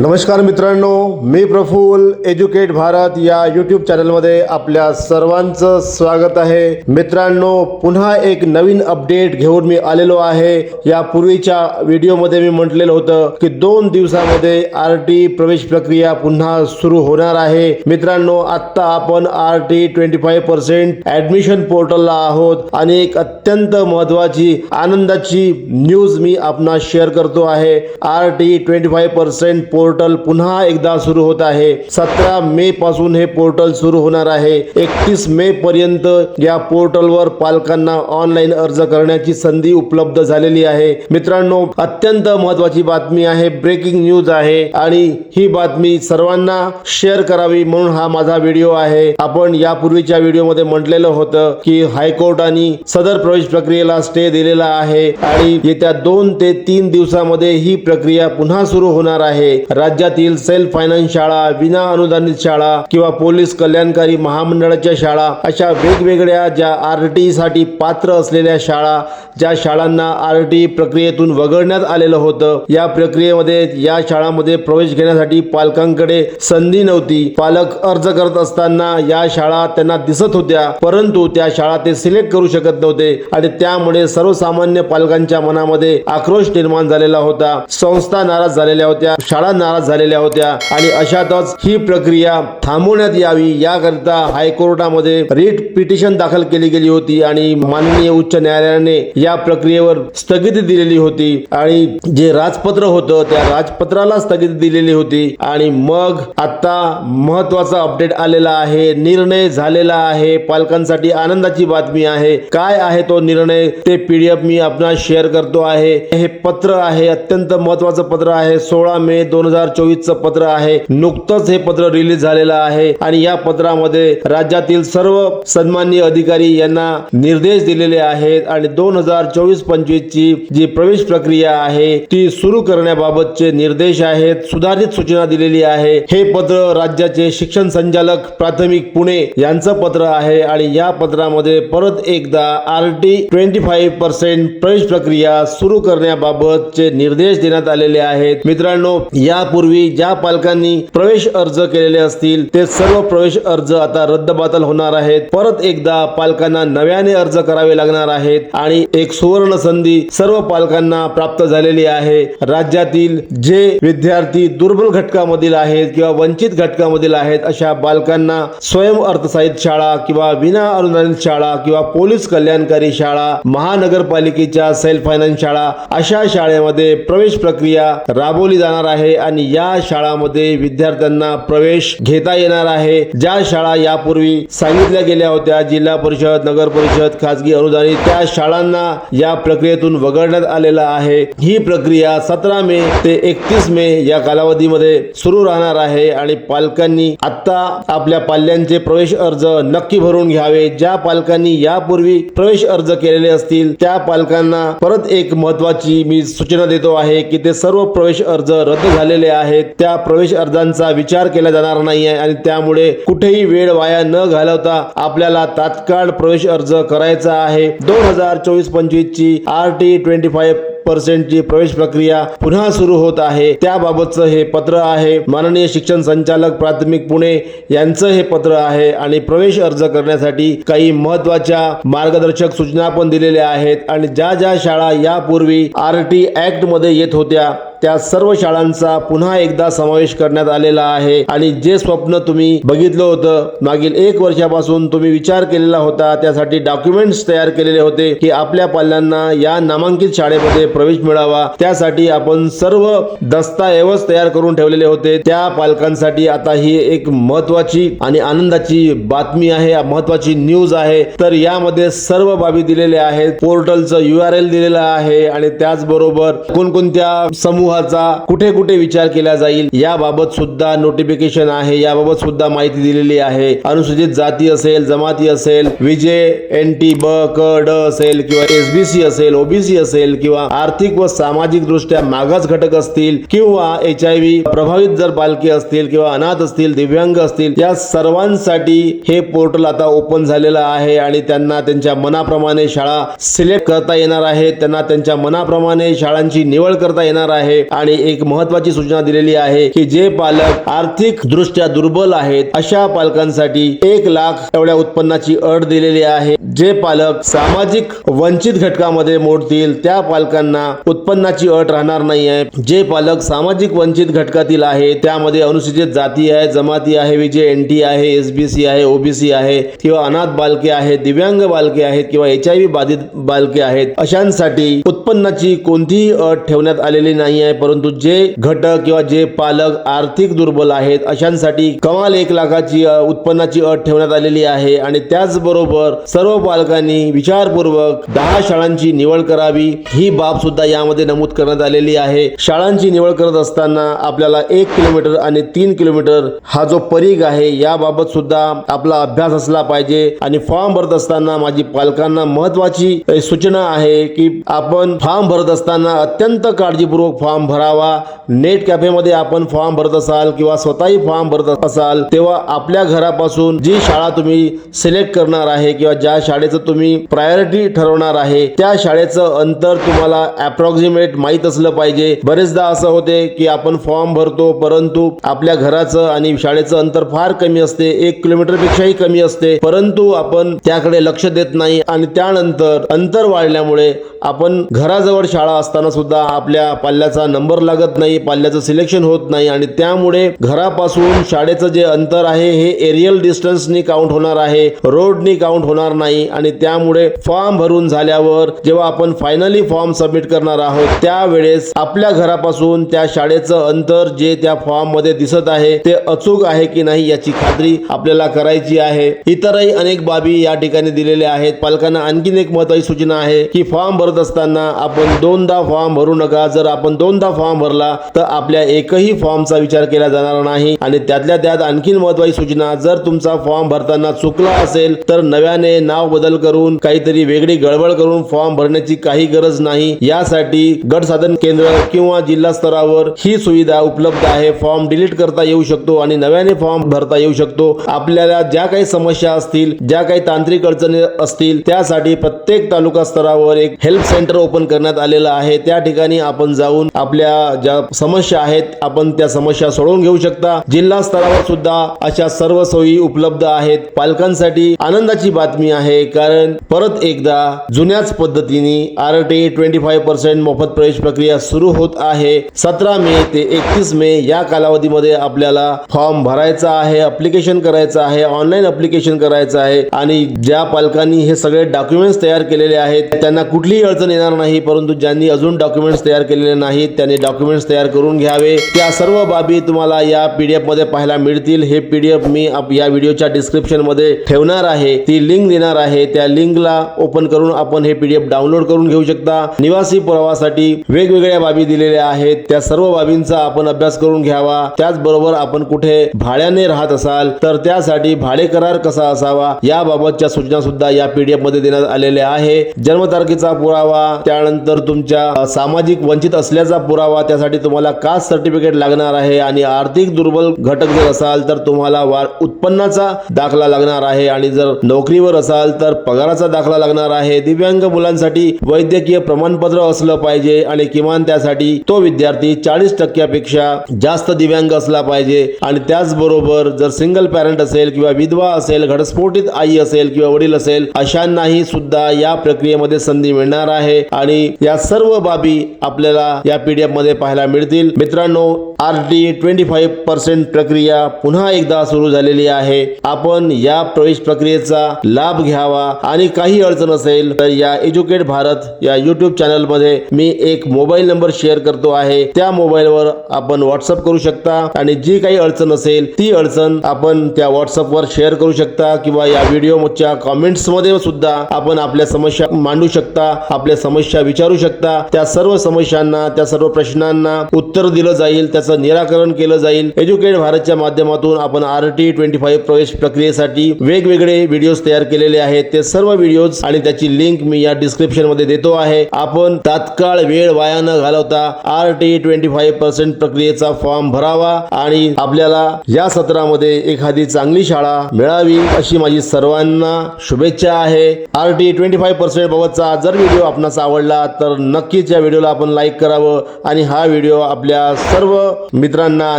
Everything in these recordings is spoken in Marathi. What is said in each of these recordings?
नमस्कार मित्रांनो मी प्रफुल एज्युकेट भारत या यूट्यूब चॅनलमध्ये आपल्या सर्वांचं स्वागत आहे. मित्रांनो पुन्हा एक नवीन अपडेट घेऊन मी आलेलो आहे. या पूर्वीच्या व्हिडिओमध्ये मी म्हटलेलं होतं की दोन दिवसामध्ये आर टी प्रवेश प्रक्रिया पुन्हा सुरू होणार आहे. मित्रांनो आत्ता आपण R T twenty five percent admission पोर्टलला आहोत आणि एक अत्यंत महत्वाची आनंदाची न्यूज मी आपणास शेअर करतो आहे. R T twenty five percent portal पुन्हा एकदा सुरू होत आहे. सतरा मे पासून हे पोर्टल सुरू होणार आहे. एकतीस मे पर्यंत या पोर्टलवर पालकांना ऑनलाईन अर्ज करण्याची संधी उपलब्ध झालेली आहे. मित्रांनो अत्यंत महत्वाची बातमी आहे. ब्रेकिंग न्यूज आहे आणि ही बातमी सर्वांना शेअर करावी म्हणून हा माझा व्हिडिओ आहे. आपण यापूर्वीच्या व्हिडिओमध्ये म्हटलेलं होतं की हायकोर्टाने सदर प्रवेश प्रक्रियेला स्टे दिलेला आहे आणि येत्या दोन ते तीन दिवसामध्ये ही प्रक्रिया पुन्हा सुरू होणार आहे. राज्यातील सेल्फ फायनान्स शाळा विना अनुदानित शाळा किंवा पोलीस कल्याणकारी महामंडळाच्या शाळा अशा वेगवेगळ्या ज्या आर टी साठी पात्र असलेल्या शाळा ज्या शाळांना आर टी प्रक्रियेतून वगळण्यात आलेलं होतं या प्रक्रियेमध्ये या शाळांमध्ये प्रवेश घेण्यासाठी पालकांकडे संधी नव्हती. पालक अर्ज करत असताना या शाळा त्यांना दिसत होत्या परंतु त्या शाळा ते सिलेक्ट करू शकत नव्हते आणि त्यामुळे सर्वसामान्य पालकांच्या मनामध्ये आक्रोश निर्माण झालेला होता. संस्था नाराज झालेल्या होत्या. शाळा नाराज झालेल्या होत्या. आणि अशातच ही प्रक्रिया थांबवण्यात यावी याकरिता हायकोर्टामध्ये रिट पिटिशन दाखल केली गेली होती आणि माननीय उच्च न्यायालयाने या प्रक्रियेवर स्थगिती दिलेली होती. आणि जे राजपत्र होतं त्या राजपत्राला स्थगिती दिलेली होती. आणि मग आता महत्त्वाचा अपडेट आलेला आहे निर्णय झालेला आहे. पालकांसाठी आनंदाची बातमी आहे. काय आहे तो निर्णय? ते पीडीएफ मी आपणास शेअर करतो आहे. हे पत्र आहे अत्यंत महत्वाचं पत्र आहे. सोळा मे दोन हजार चोवीसचं पत्र आहे. नुकतंच हे पत्र रिलीज झालेलं आहे. आणि या पत्रामध्ये राज्यातील सर्व सन्माननीय अधिकारी यांना निर्देश दिलेले आहेत. आणि दोन हजार चोवीस पंचवीस ची जी प्रवेश प्रक्रिया आहे ती सुरू करण्याबाबतचे निर्देश आहेत. सुधारित सूचना दिलेली आहे. हे पत्र राज्याचे शिक्षण संचालक प्राथमिक पुणे यांचं पत्र आहे. आणि या पत्रामध्ये परत एकदा R T twenty five percent प्रवेश प्रक्रिया सुरू करण्याबाबतचे निर्देश देण्यात आलेले आहेत. मित्रांनो यापूर्वी ज्या पालकांनी प्रवेश अर्ज केलेले असतील ते सर्व प्रवेश अर्ज आता रद्दबातल होणार आहेत. परत एकदा पालकांना नव्याने अर्ज करावे लागणार आहेत आणि एक सुवर्ण संधी सर्व पालकांना प्राप्त झालेली आहे. राज्यातील जे विद्यार्थी दुर्बल घटकामधील आहेत किंवा वंचित घटकामधील आहेत अशा बालकांना स्वयं अर्थसाहित शाळा किंवा विना अनुदानित शाळा किंवा पोलीस कल्याणकारी शाळा महानगरपालिकेच्या सेल्फ फायनान्स शाळा अशा शाळेमध्ये प्रवेश प्रक्रिया राबवली जाणार आहे. आणि या शाळामध्ये विद्यार्थ्यांना प्रवेश घेता येणार आहे. ज्या शाळा यापूर्वी सांगितल्या गेल्या होत्या जिल्हा परिषद नगर परिषद खासगी अनुदानित त्या शाळांना या प्रक्रियेतून वगळण्यात आलेलं आहे. ही प्रक्रिया सतरा मे ते एकतीस मे या कालावधीमध्ये सुरू राहणार आहे आणि पालकांनी आता आपल्या पाल्यांचे प्रवेश अर्ज नक्की भरून घ्यावे. ज्या पालकांनी यापूर्वी प्रवेश अर्ज केलेले असतील त्या पालकांना परत एक महत्वाची मी सूचना देतो आहे की ते सर्व प्रवेश अर्ज रद्द झालेले आहेत. त्या प्रवेश अर्जांचा विचार केला जाणार नाही आहे आणि त्यामुळे कुठेही वेळ वाया न घालवता आपल्याला तात्काळ प्रवेश अर्ज करायचा आहे. दोन हजार चोवीस पंचवीस ची आर टी ट्वेंटी फाईव्ह पर्सेंटची प्रवेश प्रक्रिया पुन्हा सुरू होत आहे. त्याबाबतचं हे पत्र आहे. माननीय शिक्षण संचालक प्राथमिक पुणे यांचं हे पत्र आहे आणि प्रवेश अर्ज करण्यासाठी काही महत्त्वाच्या मार्गदर्शक सूचना पण दिलेल्या आहेत. आणि ज्या ज्या शाळा यापूर्वी आर टी ऍक्टमध्ये येत होत्या त्या सर्व शाळांचा पुन्हा एकदा समावेश करण्यात आलेला आहे. आणि जे स्वप्न तुम्ही बघितलं होतं मागील एक वर्षापासून तुम्ही विचार केलेला होता त्यासाठी डॉक्युमेंट्स तयार केलेले होते की आपल्या पाल्यांना या नामांकित शाळेमध्ये प्रवेश मिळावा. त्यासाठी आपण सर्व दस्ताऐवज तयार करून ठेवलेले होते. त्या पालकांसाठी आता ही एक महत्वाची आणि आनंदाची बातमी आहे. महत्वाची न्यूज आहे. तर यामध्ये सर्व बाबी दिलेल्या आहेत. पोर्टलचं यू आर एल दिलेलं आहे आणि त्याचबरोबर कोणकोणत्या समूहाचा कुठे कुठे विचार केला जाईल याबाबत सुद्धा नोटिफिकेशन आहे. याबाबत सुद्धा माहिती दिलेली आहे. अनुसूचित जाती असेल जमाती असेल विजय एन टी ब क ड असेल किंवा एस बी सी असेल ओबीसी असेल किंवा आर आर्थिक व सामाजिक दृष्ट्या मागास घटक असतील किंवा एच आय व्ही प्रभावित जर बालके असतील किंवा अनाथ असतील दिव्यांग असतील या सर्वांसाठी हे पोर्टल आता ओपन झालेलं आहे आणि त्यांना त्यांच्या मनाप्रमाणे शाळा सिलेक्ट करता येणार आहे. त्यांना त्यांच्या मनाप्रमाणे शाळांची निवड करता येणार आहे. आणि एक महत्वाची सूचना दिलेली आहे की जे पालक आर्थिक दृष्ट्या दुर्बल आहेत अशा पालकांसाठी एक लाख एवढ्या उत्पन्नाची अट दिलेली आहे. जे पालक सामाजिक वंचित घटकामध्ये मोडतील त्या पालकांना उत्पन्नाची अट राहणार नाही आहे जे पालक सामाजिक वंचित घटकातील आहे त्यामध्ये अनुसूचित जाती आहे जमाती आहे विजय एन टी आहे एस बी सी आहे ओबीसी आहे किंवा अनाथ बालके आहेत दिव्यांग बालके आहेत किंवा एच आय व्ही बाधित बालके आहेत अशांसाठी उत्पन्नाची कोणतीही अट ठेवण्यात आलेली नाही आहे परंतु जे घटक किंवा जे पालक आर्थिक दुर्बल आहेत अशांसाठी कमाल एक लाखाची अ, उत्पन्नाची अट ठेवण्यात आलेली आहे. आणि त्याचबरोबर सर्व पालकांनी विचारपूर्वक दहा शाळांची निवड करावी ही बाब सुद्धा यामध्ये नमूद करण्यात आलेली आहे. शाळांची निवड करत असताना आपल्याला एक किलोमीटर आणि तीन किलोमीटर हा जो परीघ आहे याबाबत सुद्धा आपला अभ्यास असला पाहिजे. आणि फॉर्म भरत असताना माझी पालकांना महत्वाची सूचना आहे की आपण फॉर्म भरत असताना अत्यंत काळजीपूर्वक फॉर्म भरावा. नेट कॅफेमध्ये आपण फॉर्म भरत असाल किंवा स्वतःही फॉर्म भरत असाल तेव्हा आपल्या घरापासून जी शाळा तुम्ही सिलेक्ट करणार आहे किंवा ज्या शाळेचं तुम्ही प्रायोरिटी ठरवणार आहे. त्या शाळेचं अंतर तुम्हाला अप्रॉक्सिमेट माहीत असलं पाहिजे. बरेचदा असं होते की आपण फॉर्म भरतो परंतु आपल्या घराचं आणि शाळेचं अंतर फार कमी असते. एक किलोमीटर पेक्षाही कमी असते. परंतु आपण त्याकडे लक्ष देत नाही आणि त्यानंतर अंतर वाढल्यामुळे आपण घराजवळ शाळा असताना सुद्धा आपल्या पाल्याचा नंबर लागत नाही पाल्याचं सिलेक्शन होत नाही आणि त्यामुळे घरापासून शाळेचं जे अंतर आहे हे एरियल डिस्टन्सनी काउंट होणार आहे रोडनी काउंट होणार नाही आणि त्यामुळे फॉर्म भरून झाल्यावर जेव्हा आपण फायनली फॉर्म सबमिट करणार आहोत त्यावेळेस आपल्या घरापासून त्या शाळेचं अंतर जे त्या फॉर्ममध्ये दिसत आहे ते अचूक आहे की नाही याची खात्री आपल्याला करायची आहे. इतरही अनेक बाबी या ठिकाणी दिलेल्या आहेत. पालकांना आणखीन एक महत्वाची सूचना आहे की फॉर्म भरत असताना आपण दोनदा फॉर्म भरू नका. जर आपण दोनदा फॉर्म भरला तर आपल्या एकही फॉर्मचा विचार केला जाणार नाही. आणि त्यातल्या त्यात आणखीन महत्वाची सूचना जर तुमचा फॉर्म भरताना चुकला असेल तर नव्याने नाव बदल करून काहीतरी वेगळी गडबड करून फॉर्म भरण्याची काही गरज नाही. यासाठी गट साधन केंद्र किंवा जिल्हा स्तरावर ही सुविधा उपलब्ध आहे. फॉर्म डिलीट करता येऊ शकतो आणि नव्याने फॉर्म भरता येऊ शकतो. आपल्याला ज्या काही समस्या असतील ज्या काही तांत्रिक अडचणी असतील त्यासाठी प्रत्येक तालुका स्तरावर एक हेल्प सेंटर ओपन करण्यात आलेलं आहे. त्या ठिकाणी आपण जाऊन आपल्या ज्या समस्या आहेत आपण त्या समस्या सोडवून घेऊ शकता. जिल्हा स्तरावर सुद्धा अशा सर्व सोयी उपलब्ध आहेत. पालकांसाठी आनंदाची बातमी आहे कारण परत एकदा जुन्याच पद्धतीने R T twenty five percent मोफत प्रवेश प्रक्रिया सुरू होत आहे. सतरा मे ते एकतीस मे या कालावधीमध्ये आपल्याला फॉर्म भरायचा आहे अप्लिकेशन करायचं आहे ऑनलाईन अप्लिकेशन करायचं आहे. आणि ज्या पालकांनी हे सगळे डॉक्युमेंट्स तयार केलेले आहेत त्यांना कुठलीही अडचण येणार नाही परंतु ज्यांनी अजून डॉक्युमेंट्स तयार केलेले नाहीत त्यांनी डॉक्युमेंट्स तयार करून घ्यावे. त्या सर्व बाबी तुम्हाला या पीडीएफमध्ये पाहायला मिळतील. हे पीडीएफ मी या व्हिडिओच्या डिस्क्रिप्शनमध्ये ठेवणार आहे. ती लिंक देणार आहे. त्या लिंकला ओपन करून आपण हे पीडीएफ डाउनलोड करून घेऊ शकता. निवासी पुरावासाठी वेगवेगळ्या बाबी दिलेल्या आहेत. त्या सर्व बाबींचा आपण अभ्यास करून घ्यावा. त्याचबरोबर आपण कुठे भाड्याने राहत असाल तर त्यासाठी भाडे करार कसा असावा याबाबतच्या सूचना सुद्धा या पीडीएफमध्ये देण्यात आलेल्या आहे. जन्मतारखेचा पुरावा त्यानंतर तुमच्या सामाजिक वंचित असल्याचा पुरावा त्यासाठी तुम्हाला कास्ट सर्टिफिकेट लागणार आहे आणि आर्थिक दुर्बल घटक जर असाल तर तुम्हाला उत्पन्नाचा दाखला लागणार आहे आणि जर नोकरीवर असाल तर पगाराचा दाखला लागणार आहे. दिव्यांग मुलांसाठी वैद्यकीय प्रमाणपत्र असलं पाहिजे आणि किमान त्यासाठी तो विद्यार्थी चाळीस टक्क्यापेक्षा जास्त दिव्यांग असला पाहिजे. आणि त्याचबरोबर जर सिंगल पॅरेंट असेल किंवा विधवा असेल घटस्फोटित आई असेल किंवा वडील असेल अशांनाही सुद्धा या प्रक्रियेमध्ये संधी मिळणार आहे आणि या सर्व बाबी आपल्याला या पीडीएफमध्ये पाहायला मिळतील. मित्रांनो R T twenty five percent प्रक्रिया पुन्हा एकदा सुरू झालेली आहे. आपण या प्रवेश प्रक्रियेचा लाभ घ्यावा आणि काही अडचण असेल तर या एज्युकेट भारत या युट्यूब चॅनलमध्ये मी एक मोबाईल नंबर शेअर करतो आहे. त्या मोबाईलवर आपण व्हॉट्सअप करू शकता आणि जी काही अडचण असेल ती अडचण आपण त्या व्हॉट्सअपवर शेअर करू शकता किंवा या व्हिडिओच्या कॉमेंट्समध्ये सुद्धा आपण आपल्या समस्या मांडू शकता आपल्या समस्या विचारू शकता. त्या सर्व समस्यांना त्या सर्व प्रश्नांना उत्तर दिलं जाईल त्याचं समस्यांचं निराकरण केलं जाईल. एज्युकेट भारतच्या माध्यमातून आपण आर टी ट्वेंटी फाईव्ह प्रवेश प्रक्रियेसाठी वेगवेगळे व्हिडिओज तयार केलेले आहेत. ते सर्व व्हिडिओज आणि त्याची लिंक मी या डिस्क्रिप्शनमध्ये देतो आहे. आपण तात्काळ वेळ वाया न घालवता R T twenty five percent प्रक्रियेचा फॉर्म भरावा आणि आपल्याला या सत्रामध्ये एखादी चांगली शाळा मिळावी अशी माझी सर्वांना शुभेच्छा आहे. R T twenty five percent बाबतचा जर व्हिडिओ आपणास आवडला तर नक्कीच या व्हिडिओला आपण लाईक करावं आणि हा व्हिडिओ आपल्या सर्व मित्रांना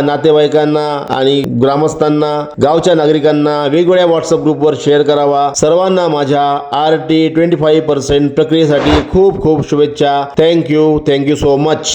नातेवाईकांना आणि ग्रामस्थांना गावच्या नागरिकांना वेगवेगळ्या व्हॉट्सअप ग्रुपवर शेअर करावा. सर्वांना माझ्या R T twenty five percent प्रक्रियेसाठी खूप खूप शुभेच्छा. Thank you thank you so much